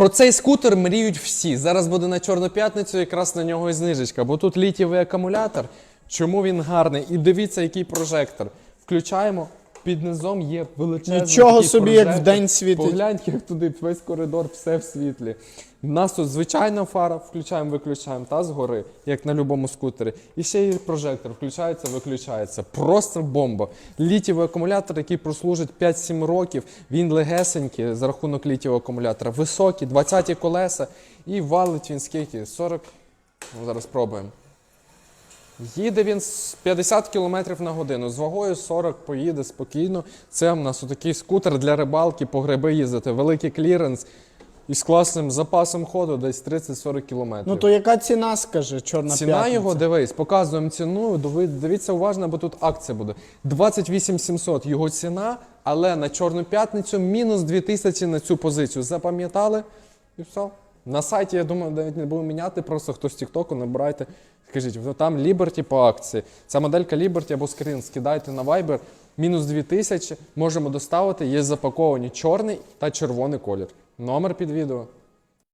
Про цей скутер мріють всі. Зараз буде на Чорну п'ятницю, якраз на нього і знижечка, бо тут літієвий акумулятор. Чому він гарний? І дивіться, який прожектор. Включаємо. Під низом є величезний Нічого собі, як прожектор. вдень світить. Погляньте, як туди весь коридор, все в світлі. У нас тут звичайна фара, включаємо, виключаємо, та згори, як на будь-якому скутері. І ще є прожектор, включається, виключається. Просто бомба. Літієвий акумулятор, який прослужить 5-7 років. Він легесенький за рахунок літієвого акумулятора. Високий, 20 колеса. І валить він скільки? 40. Ну, зараз пробуємо. Їде він з 50 км на годину, з вагою 40 поїде спокійно. Це в нас отакий скутер для рибалки, по гриби їздити, великий кліренс і з класним запасом ходу десь 30-40 км. Ну то яка ціна, скаже, чорна Ціна п'ятниця? його, дивись, показуємо ціну. диви- Дивіться уважно, бо тут акція буде. 28 700 його ціна, але на Чорну п'ятницю мінус 2000 на цю позицію. Запам'ятали? І все. На сайті, я думаю, навіть не буду міняти, просто хтось з Тіктоку набирайте. Скажіть, «Ну, там Liberty по акції. Ця моделька Liberty або скрін скидайте на Viber. Мінус 2000, можемо доставити, є запаковані чорний та червоний колір. Номер під відео.